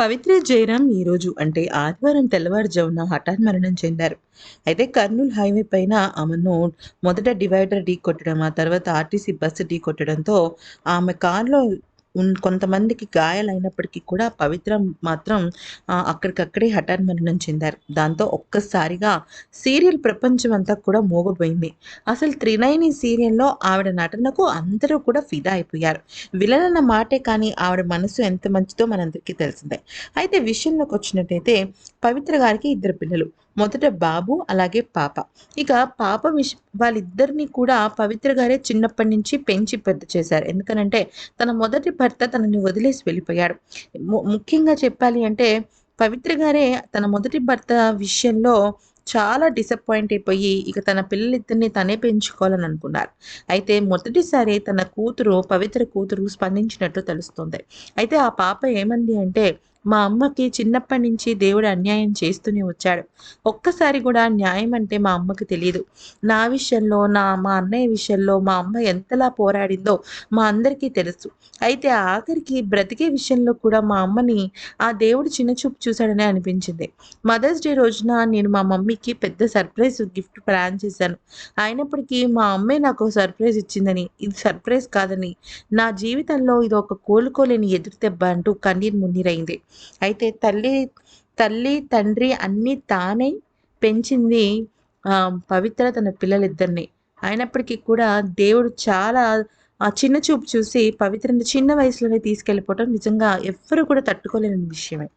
పవిత్ర జయరాం ఈరోజు అంటే ఆదివారం తెల్లవారుజామున హఠాన్ మరణం చెందారు. అయితే కర్నూలు హైవే పైన ఆమెను మొదట డివైడర్ ఢీ కొట్టడం ఆ తర్వాత ఆర్టీసీ బస్సు ఢీ కొట్టడంతో ఆమె కారులో కొంతమందికి గాయాలైనప్పటికీ కూడా పవిత్ర మాత్రం అక్కడికక్కడే హఠాన్ మరణం చెందారు. దాంతో ఒక్కసారిగా సీరియల్ ప్రపంచం అంతా కూడా మోగపోయింది అసలు త్రినైని సీరియల్లో ఆవిడ నటనకు అందరూ కూడా ఫిదా అయిపోయారు. విలన్ అన్న మాటే కానీ ఆవిడ మనసు ఎంత మంచిదో మనందరికీ తెలిసిందే. అయితే విషయంలోకి వచ్చినట్టయితే పవిత్ర గారికి ఇద్దరు పిల్లలు. మొదట బాబు అలాగే పాప. ఇక పాప విష వాళ్ళిద్దరిని కూడా పవిత్ర గారే చిన్నప్పటి నుంచి పెంచి పెద్ద చేశారు. ఎందుకనంటే తన మొదటి భర్త తనని వదిలేసి వెళ్ళిపోయాడు. ము- ముఖ్యంగా చెప్పాలి అంటే పవిత్ర గారే తన మొదటి భర్త విషయంలో చాలా డిసప్పాయింట్ అయిపోయి ఇక తన పిల్లలిద్దరిని తనే పెంచుకోవాలని అనుకున్నారు. అయితే మొదటిసారి తన కూతురు పవిత్ర కూతురు స్పందించినట్లు తెలుస్తుంది. అయితే ఆ పాప ఏమంది అంటే మా అమ్మకి చిన్నప్పటి నుంచి దేవుడు అన్యాయం చేస్తూనే వచ్చాడు. ఒక్కసారి కూడా న్యాయం అంటే మా అమ్మకి తెలియదు నా విషయంలో నా మా అన్నయ్య విషయంలో మా అమ్మ ఎంతలా పోరాడిందో మా అందరికీ తెలుసు. అయితే ఆఖరికి బ్రతికే విషయంలో కూడా మా అమ్మని ఆ దేవుడు చిన్న చూపు చూశాడని అనిపించింది. మదర్స్ డే రోజున నేను మా మమ్మీకి పెద్ద సర్ప్రైజ్ గిఫ్ట్ ప్లాన్ చేశాను. అయినప్పటికీ మా అమ్మే నాకు సర్ప్రైజ్ ఇచ్చిందని ఇది సర్ప్రైజ్ కాదని నా జీవితంలో ఇది ఒక కోలుకోలేని ఎదురు దెబ్బ అంటూ కన్నీరు మున్నీరైంది. అయితే తల్లి తల్లి తండ్రి అన్నీ తానే పెంచింది ఆ, పవిత్ర తన పిల్లలిద్దరిని. అయినప్పటికీ కూడా దేవుడు చాలా ఆ చిన్న చూపు చూసి పవిత్రని చిన్న వయసులోనే తీసుకెళ్ళిపోవటం నిజంగా ఎవ్వరూ కూడా తట్టుకోలేని విషయమే.